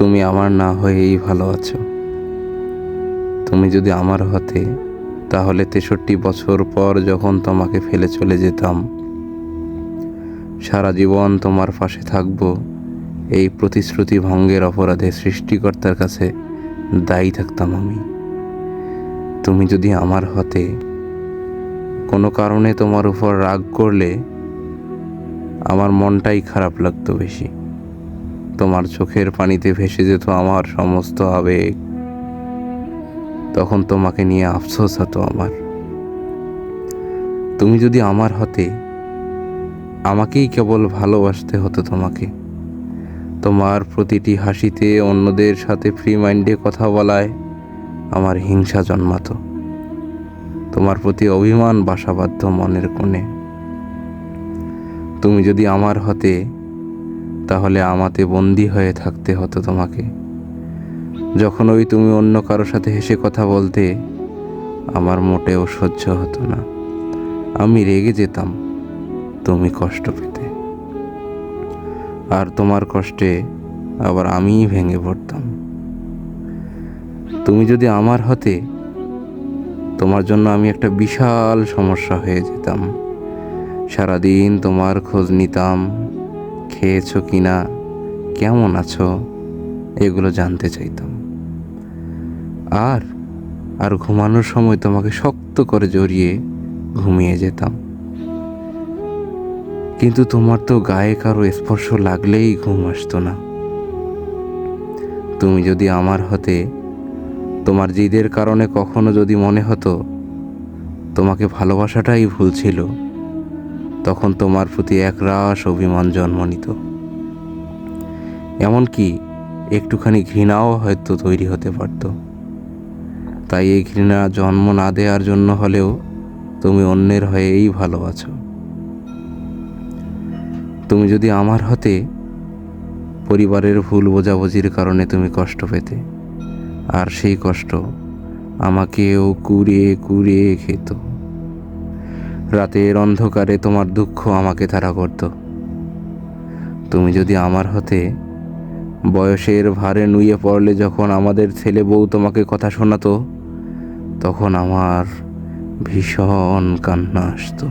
তুমি আমার না হয়েই ভালো আছো। তুমি যদি আমার হতে, তাহলে তেষট্টি বছর পর যখন তোমাকে ফেলে চলে যেতাম, সারা জীবন তোমার পাশে থাকব, এই প্রতিশ্রুতি ভঙ্গের অপরাধে সৃষ্টিকর্তার কাছে দায়ী থাকতাম আমি। তুমি যদি আমার হতে, কোনো কারণে তোমার উপর রাগ করলে, আমার মনটাই খারাপ লাগতো বেশি। তোমার চোখের পানিতে ভেসে যেত আমার সমস্ত আবেগ। তখন তোমাকে নিয়ে আফসোস হতো আমার। তুমি যদি আমার হতে, আমাকেই কেবল ভালোবাসতে হতো তোমাকে। তোমার প্রতিটি হাসিতে অন্যদের সাথে ফ্রি মাইন্ডে কথা বলায় আমার হিংসা জন্মাতো। তোমার প্রতি অভিমান বাসাবাধ্য মনের কোণে। তুমি যদি আমার হতে তাহলে আমাতে বন্দি হয়ে থাকতে হতো তোমাকে। যখন ওই তুমি অন্য কারোর সাথে হেসে কথা বলতে, আমার মোটেও সহ্য হতো না। আমি রেগে যেতাম, তুমি কষ্ট পেতে। আর তোমার কষ্টে আবার আমিই ভেঙে পড়তাম। তুমি যদি আমার হতে, তোমার জন্য আমি একটা বিশাল সমস্যা হয়ে যেতাম। সারাদিন তোমার খোঁজ নিতাম খেয়েছো কিনা কেমন আছো? এগুলো জানতে চাইতাম। আর আর ঘুমানোর সময় তোমাকে শক্ত করে জড়িয়ে ঘুমিয়ে যেতাম। কিন্তু তোমার তো গায়ে কারও স্পর্শ লাগলেই ঘুম আসতো না। তুমি যদি আমার হতে, তোমার জিদের কারণে কখনো যদি মনে হতো, তোমাকে ভালোবাসাটাই ভুল ছিল। তখন তোমার প্রতি একরাশ অভিমান জন্ম নিত এমনকি একটুখানি ঘৃণাও হয়তো তৈরি হতে পারত। তাই এই ঘৃণা জন্ম না দেওয়ার জন্য হলেও তুমি অন্যের হয়েই ভালো আছো তুমি যদি আমার হতে, পরিবারের ভুল বোঝাবুঝির কারণে তুমি কষ্ট পেতে, আর সেই কষ্ট আমাকেও কুড়িয়ে কুড়িয়ে খেত। রাতের অন্ধকারে তোমার দুঃখ আমাকে তাড়া করত। তুমি যদি আমার হতে, বয়সের ভারে নুয়ে পড়লে যখন আমাদের ছেলে বউ তোমাকে কথা শোনাতো, তখন আমার ভীষণ কান্না আসতো।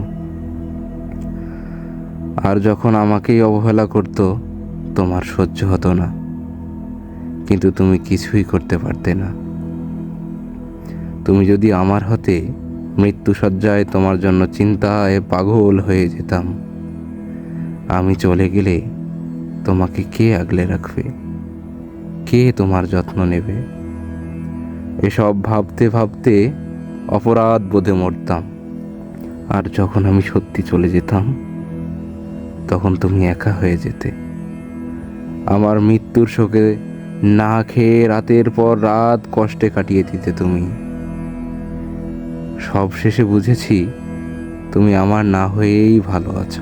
আর যখন আমাকেই অবহেলা করত, তোমার সহ্য হতো না। কিন্তু তুমি কিছুই করতে পারতে না। তুমি যদি আমার হতে মৃত্যুসজ্জায় তোমার জন্য চিন্তায় পাগল হয়ে যেতাম। আমি চলে গেলে তোমাকে কে আগলে রাখবে? কে তোমার যত্ন নেবে? এসব ভাবতে ভাবতে অপরাধ বোধে মরতাম। আর যখন আমি সত্যি চলে যেতাম, তখন তুমি একা হয়ে যেতে। আমার মৃত্যুর শোকে না খেয়ে রাতের পর রাত কষ্টে কাটিয়ে দিতে তুমি। সব শেষে বুঝেছি তুমি আমার না হয়েই ভালো আছো।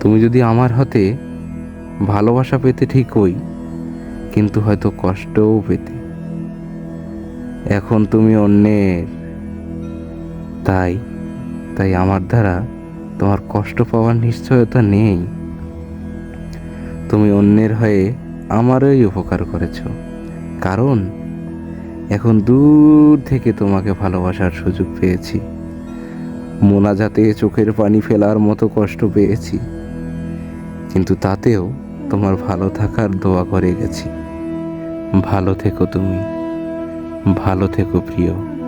তুমি যদি আমার হতে ভালোবাসা পেতে ঠিকই কিন্তু হয়তো কষ্টও পেতে। এখন তুমি অন্যের। তাই তাই আমার দ্বারা তোমার কষ্ট পাওয়ার নিশ্চয়তা নেই। তুমি অন্যের হয়ে আমারই উপকার করেছ। কারণ দূর থেকে তোমাকে ভালোবাসার সুযোগ পেয়েছি। মোনাজাতে চোখের পানি ফেলার মতো কষ্ট পেয়েছি। কিন্তু তাতেও তোমার ভালো থাকার দোয়া করে গেছি। ভালো থেকো তুমি। ভালো থেকো প্রিয়।